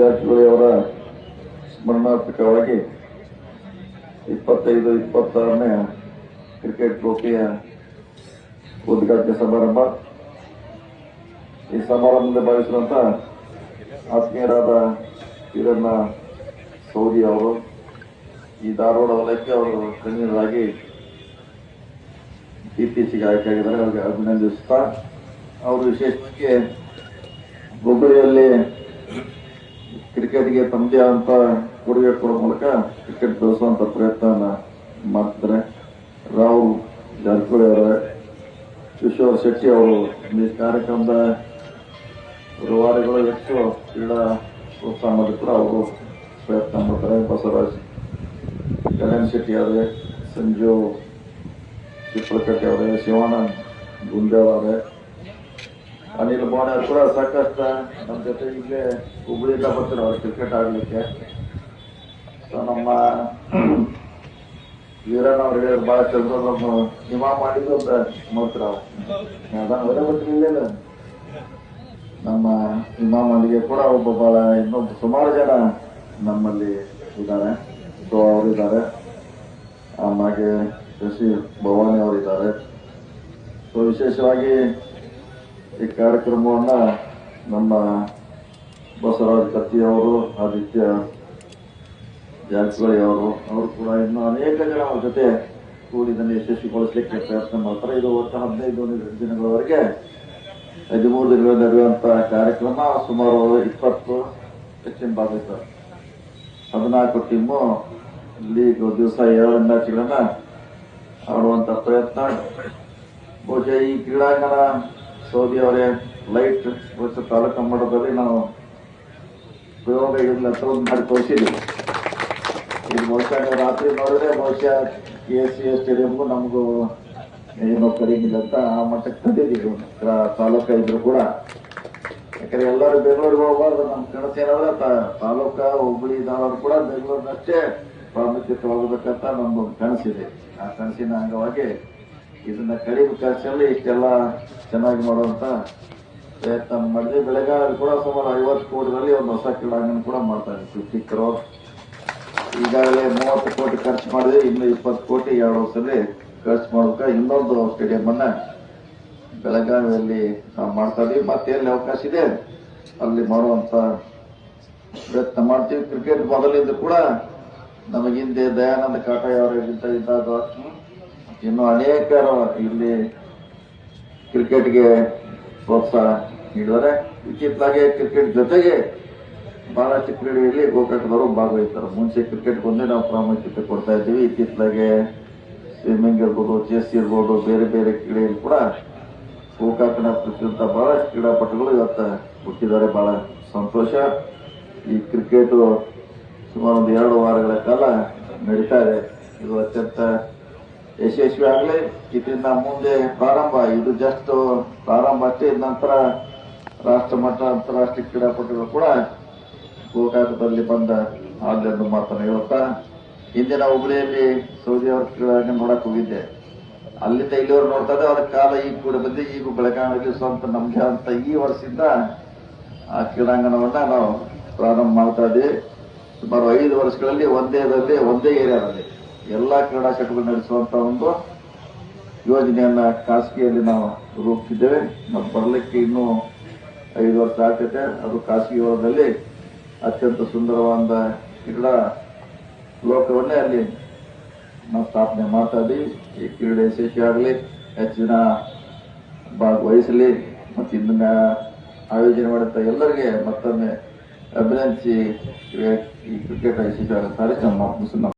ಜಾರಕಿಹೊಳಿ ಅವರ ಸ್ಮರಣಾರ್ಥಕವಾಗಿ ಇಪ್ಪತ್ತೈದು, ಇಪ್ಪತ್ತಾರನೇ ಕ್ರಿಕೆಟ್ ಟ್ರೋಫಿಯ ಉದ್ಘಾಟನೆ ಸಮಾರಂಭ. ಈ ಸಮಾರಂಭದಲ್ಲಿ ಭಾವಿಸಿದಂಥ ಆತ್ಮೀಯರಾದ ಕಿರಣ್ಣ ಸೌದಿ ಅವರು, ಈ ಧಾರವಾಡ ವಲಯಕ್ಕೆ ಅವರು ಕಣ್ಣೀರಾಗಿ ಇತ್ತೀಚೆಗೆ ಆಯ್ಕೆಯಾಗಿದ್ದಾರೆ. ಅವರಿಗೆ ಅಭಿನಂದಿಸುತ್ತಾ, ಅವರು ವಿಶೇಷವಾಗಿ ಹುಬ್ಬಳ್ಳಿಯಲ್ಲಿ ಕ್ರಿಕೆಟ್ಗೆ ತಮ್ಮದೇ ಅಂತ ಕೊಡುಗೆ ಕೊಡೋ ಮೂಲಕ ಕ್ರಿಕೆಟ್ ಬೆಳೆಸುವಂತ ಪ್ರಯತ್ನ ಮಾಡ್ತಾರೆ ರಾಹುಲ್ ಜಾರಕಿಹೊಳಿ ಅವರ ಕಿಶೋರ್ ಶೆಟ್ಟಿ ಅವರು ಈ ಕಾರ್ಯಕ್ರಮದ ರೂವಾರಿಗಳು ಹೆಚ್ಚು ಕ್ರೀಡಾ ಪ್ರೋತ್ಸಾಹ ಮಾಡಿದ್ರು ಅವರು ಪ್ರಯತ್ನ ಮಾಡ್ತಾರೆ. ಬಸವರಾಜ್ ಕಲ್ಯಾಣ್ ಶೆಟ್ಟಿ ಅವರೇ, ಸಂಜು ಚಿಪ್ಪಳಕಟ್ಟೆ ಅವರೇ, ಶಿವಾನಂದ್ ಗುಂಡೇವ್ ಅವರೇ ಅನಿಲ್ ಬಾಣ ಅವ್ರು ಕೂಡ ಸಾಕಷ್ಟ ನಮ್ಮ ಜೊತೆ ಇಲ್ಲೇ ಹುಬ್ಳಿಯಿಂದ ಬರ್ತಾರೆ ಅವ್ರು ಕ್ರಿಕೆಟ್ ಆಡ್ಲಿಕ್ಕೆ. ಸೊ ನಮ್ಮ ವೀರಣ್ಣ ಅವ್ರು ಹೇಳಿದ್ರು ಭಾಳ ಚಂದ್ರ ನಮ್ಮ ಸಿನಿಮಾ ಮಾಡಿದ್ರು ಅಂತ ನೋಡ್ತೀರ ಅವರೇ. ಗೊತ್ತಿರಲಿಲ್ಲ ನಮ್ಮ ಇಮಾಮ್ ಅಲ್ಲಿಗೆ ಕೂಡ ಒಬ್ಬ ಬಹಳ ಇನ್ನೊಬ್ಬ ಸುಮಾರು ಜನ ನಮ್ಮಲ್ಲಿ ಇದ್ದಾರೆ. ಸೊ ಅವರಿದ್ದಾರೆ ಆಮೇಲೆ ಶಶಿ ಭವಾನಿ ಅವರಿದ್ದಾರೆ ಸೊ ವಿಶೇಷವಾಗಿ ಈ ಕಾರ್ಯಕ್ರಮವನ್ನ ನಮ್ಮ ಬಸವರಾಜ್ ಕತ್ತಿಯವರು ಆದಿತ್ಯ ಜಾರಕಿಹೊಳಿ ಅವರು ಅವರು ಕೂಡ ಇನ್ನು ಅನೇಕ ಜನ ಅವರ ಜೊತೆ ಕೂಡಿ ಇದನ್ನು ಯಶಸ್ವಿಗೊಳಿಸಲಿಕ್ಕೆ ಪ್ರಯತ್ನ ಮಾಡ್ತಾರೆ. ಇದು ಒಟ್ಟು ಹದಿನೈದು ದಿನಗಳವರೆಗೆ ಹದಿಮೂರು ದಿನಗಳಲ್ಲಿ ನಡೆಯುವಂಥ ಕಾರ್ಯಕ್ರಮ. ಸುಮಾರು ಇಪ್ಪತ್ತು ಹೆಚ್ಚಿನ ಭಾಗವಹಿಸ್ತಾರೆ ಹದಿನಾಲ್ಕು ಟೀಮು ಲೀಗ್ ದಿವಸ ಎರಡು ಮ್ಯಾಚ್ಗಳನ್ನು ಆಡುವಂತ ಪ್ರಯತ್ನ. ಬಹುಶಃ ಈ ಕ್ರೀಡಾಂಗಣ ಸೌದಿ ಅವರೇ, ಲೈಟ್ ತಾಲೂಕ ಮಟ್ಟದಲ್ಲಿ ನಾವು ಪ್ರಯೋಗ ಒಂದು ಮಾಡಿ ತೋರಿಸಿದ್ವಿ ಇದು ಬಹುಶಃ ನೀವು ರಾತ್ರಿ ನೋಡಿದ್ರೆ ಬಹುಶಃ ಕೆ ಎಸ್ ಸಿ ಸ್ಟೇಡಿಯಂಗೂ ನಮಗೂ ಏನೋ ಕಡಿಮೆ ಅಂತ ಆ ಮಟ್ಟಕ್ಕೆ ತಂದಿದ್ದೀವಿ. ತಾಲೂಕ ಇದ್ರು ಕೂಡ. ಯಾಕಂದ್ರೆ ಎಲ್ಲರೂ ಬೆಂಗಳೂರಿಗೆ ಹೋಗಬಾರ್ದು. ನಮ್ಮ ಕನಸು ಏನಂದ್ರೆ ತಾ- ತಾಲೂಕ ಹುಬ್ಬಳ್ಳಿ ಧಾರವಾಡ ಕೂಡ ಬೆಂಗಳೂರಿನಷ್ಟೇ ಪ್ರಾಮುಖ್ಯತೆವಾಗಬೇಕಂತ ನಮ್ಗೊಂದು ಕನಸಿದೆ. ಆ ಕನಸಿನ ಅಂಗವಾಗಿ ಇದನ್ನ ಕಡಿಮೆ ಖರ್ಚಲ್ಲಿ ಇಷ್ಟೆಲ್ಲ ಚೆನ್ನಾಗಿ ಮಾಡುವಂತ ಪ್ರಯತ್ನ ಮಾಡಿದೆ ಬೆಳಗಾವಿ ಕೂಡ ಸುಮಾರು ಐವತ್ತು ಕೋಟಿನಲ್ಲಿ ಒಂದು ಹೊಸ ಕ್ರೀಡಾಂಗಣ ಕೂಡ ಮಾಡ್ತಾ ಇದ್ವಿ ಫಿಫ್ಟಿ ಕ್ರೋರ್ ಈಗಾಗಲೇ ಮೂವತ್ತು ಕೋಟಿ ಖರ್ಚು ಮಾಡಿದ್ರೆ ಇನ್ನು ಇಪ್ಪತ್ತು ಕೋಟಿ ಎರಡು ವರ್ಷದಲ್ಲಿ ಖರ್ಚು ಮಾಡೋದಕ್ಕೆ ಇನ್ನೊಂದು ಸ್ಟೇಡಿಯಂ ಅನ್ನ ಬೆಳಗಾವಿಯಲ್ಲಿ ನಾವು ಮಾಡ್ತಾ ಇದೀವಿ ಮತ್ತೆ ಎಲ್ಲಿ ಅವಕಾಶ ಇದೆ ಅಲ್ಲಿ ಮಾಡುವಂತ ಪ್ರಯತ್ನ ಮಾಡ್ತೀವಿ. ಕ್ರಿಕೆಟ್ ಮೊದಲಿಂದ ಕೂಡ ನಮಗಿಂದೆ ದಯಾನಂದ ಕಾಟಾಯ್ ಅವರಿಗಿಂತ ಇದ್ದಾಗ ಇನ್ನು ಅನೇಕರು ಇಲ್ಲಿ ಕ್ರಿಕೆಟ್ಗೆ ಪ್ರೋತ್ಸಾಹ ನೀಡಿದರೆ ಇತ್ತಿತ್ತಲಾಗೆ ಕ್ರಿಕೆಟ್ ಜೊತೆಗೆ ಬಹಳಷ್ಟು ಕ್ರೀಡೆಯಲ್ಲಿ ಗೋಕಾಕದವರು ಭಾಗವಹಿಸ್ತಾರೆ. ಮುಂಚೆ ಕ್ರಿಕೆಟ್ ಒಂದೇ ನಾವು ಪ್ರಾಮುಖ್ಯತೆ ಕೊಡ್ತಾ ಇದ್ದೀವಿ. ಇತ್ತಿತ್ತಲಾಗೆ ಸ್ವಿಮ್ಮಿಂಗ್ ಇರ್ಬೋದು, ಚೆಸ್ ಇರ್ಬೋದು, ಬೇರೆ ಬೇರೆ ಕ್ರೀಡೆಯಲ್ಲಿ ಕೂಡ ಗೋಕಾಕನ ಪ್ರತಿಯೊಂದ ಬಹಳಷ್ಟು ಕ್ರೀಡಾಪಟುಗಳು ಇವತ್ತು ಹುಟ್ಟಿದ್ದಾರೆ. ಬಹಳ ಸಂತೋಷ. ಈ ಕ್ರಿಕೆಟು ಸುಮಾರು ಒಂದು ಎರಡು ವಾರಗಳ ಕಾಲ ನಡೀತಾ ಇದೆ. ಇದು ಅತ್ಯಂತ ಯಶಸ್ವಿ ಆಗಲಿ ಇದರಿಂದ ಮುಂದೆ ಪ್ರಾರಂಭ. ಇದು ಜಸ್ಟ್ ಪ್ರಾರಂಭ ಅಷ್ಟೇ ನಂತರ ರಾಷ್ಟ್ರ ಮಟ್ಟ ಅಂತಾರಾಷ್ಟ್ರೀಯ ಕ್ರೀಡಾಪಟುಗಳು ಕೂಡ ಗೋಕಾಕದಲ್ಲಿ ಬಂದ ಆಡ್ಲೆಂದು ಮಾತನ್ನು ಹೇಳುತ್ತಾ, ಹಿಂದಿನ ಹುಬ್ಳಿಯಲ್ಲಿ ಸೌದಿ ಅವರ ಕ್ರೀಡಾಂಗಣ ನೋಡಕ್ ಹೋಗಿದ್ದೆ. ಅಲ್ಲಿಂದ ಇಲ್ಲಿವರೆಗೆ ನೋಡ್ತಾ ಇದ್ದೆ ಅವ್ರ ಕಾಲ ಈಗ ಕೂಡ ಬಂದು ಈಗ ಬೆಳಗಾವಿಯಲ್ಲಿ ಸ್ವಂತ ನಮ್ಗೆ ಅಂತ ಈ ವರ್ಷದಿಂದ ಆ ಕ್ರೀಡಾಂಗಣವನ್ನ ನಾವು ಪ್ರಾರಂಭ ಮಾಡ್ತಾ ಇದ್ದೀವಿ. ಸುಮಾರು ಐದು ವರ್ಷಗಳಲ್ಲಿ ಒಂದೇ ಒಂದೇ ಏರಿಯಾದಲ್ಲಿ. ಎಲ್ಲಾ ಕ್ರೀಡಾ ಚಟುವಟಿಕೆ ನಡೆಸುವಂತ ಒಂದು ಯೋಜನೆಯನ್ನ ಖಾಸಗಿಯಲ್ಲಿ ನಾವು ರೂಪಿಸಿದ್ದೇವೆ. ನಾವು ಬರಲಿಕ್ಕೆ ಇನ್ನೂ ಐದು ವರ್ಷ ಆಗ್ತೈತೆ. ಅದು ಖಾಸಗಿ ವಲಯದಲ್ಲಿ ಅತ್ಯಂತ ಸುಂದರವಾದ ಕ್ರೀಡಾ ಲೋಕವನ್ನೇ ಅಲ್ಲಿ ನಾವು ಸ್ಥಾಪನೆ ಮಾಡ್ತಾ ಇದ್ದೀವಿ ಈ ಕ್ರೀಡೆ ಯಶಸ್ವಿ ಹೆಚ್ಚಿನ ಭಾಗವಹಿಸಲಿ ಮತ್ತು ಇದನ್ನ ಆಯೋಜನೆ ಮಾಡಿದ ಎಲ್ಲರಿಗೆ ಮತ್ತೊಮ್ಮೆ ಅಭಿನಂದಿಸಿ ಈ ಕ್ರಿಕೆಟ್ ಯಶಸ್ವಿಯಾಗ ಆಗುತ್ತಾರೆ ನಮ್ಮ